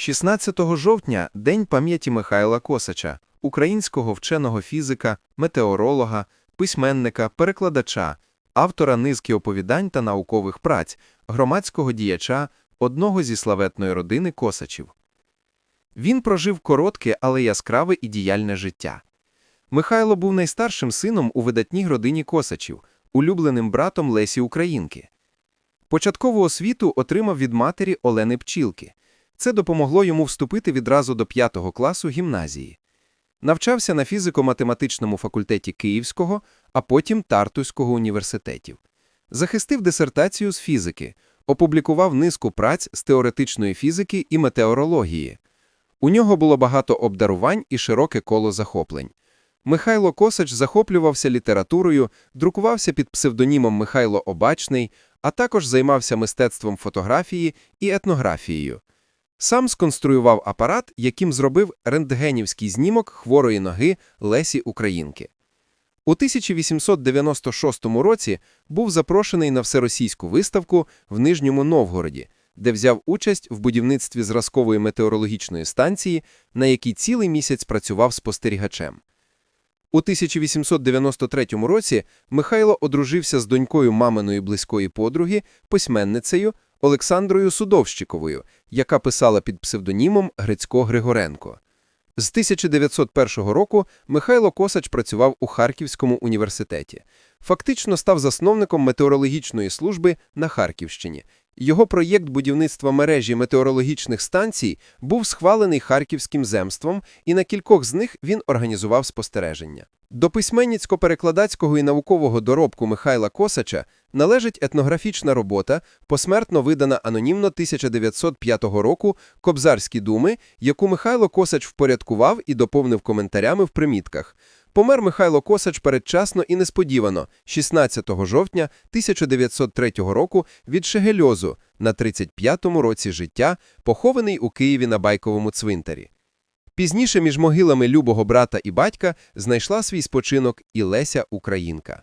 16 жовтня – День пам'яті Михайла Косача, українського вченого фізика, метеоролога, письменника, перекладача, автора низки оповідань та наукових праць, громадського діяча, одного зі славетної родини Косачів. Він прожив коротке, але яскраве і діяльне життя. Михайло був найстаршим сином у видатній родині Косачів, улюбленим братом Лесі Українки. Початкову освіту отримав від матері Олени Пчілки. Це допомогло йому вступити відразу до п'ятого класу гімназії. Навчався на фізико-математичному факультеті Київського, а потім Тартуського університетів. Захистив дисертацію з фізики, опублікував низку праць з теоретичної фізики і метеорології. У нього було багато обдарувань і широке коло захоплень. Михайло Косач захоплювався літературою, друкувався під псевдонімом Михайло Обачний, а також займався мистецтвом фотографії і етнографією. Сам сконструював апарат, яким зробив рентгенівський знімок хворої ноги Лесі Українки. У 1896 році був запрошений на всеросійську виставку в Нижньому Новгороді, де взяв участь в будівництві зразкової метеорологічної станції, на якій цілий місяць працював спостерігачем. У 1893 році Михайло одружився з донькою маминої близької подруги, письменницею Олександрою Судовщиковою, яка писала під псевдонімом Грицько Григоренко. З 1901 року Михайло Косач працював у Харківському університеті. Фактично став засновником метеорологічної служби на Харківщині. Його проєкт будівництва мережі метеорологічних станцій був схвалений Харківським земством, і на кількох з них він організував спостереження. До письменницько-перекладацького і наукового доробку Михайла Косача належить етнографічна робота, посмертно видана анонімно 1905 року «Кобзарські думи», яку Михайло Косач впорядкував і доповнив коментарями в примітках. Помер Михайло Косач передчасно і несподівано 16 жовтня 1903 року від шегельозу на 35-му році життя, похований у Києві на Байковому цвинтарі. Пізніше між могилами любого брата і батька знайшла свій спочинок і Леся Українка.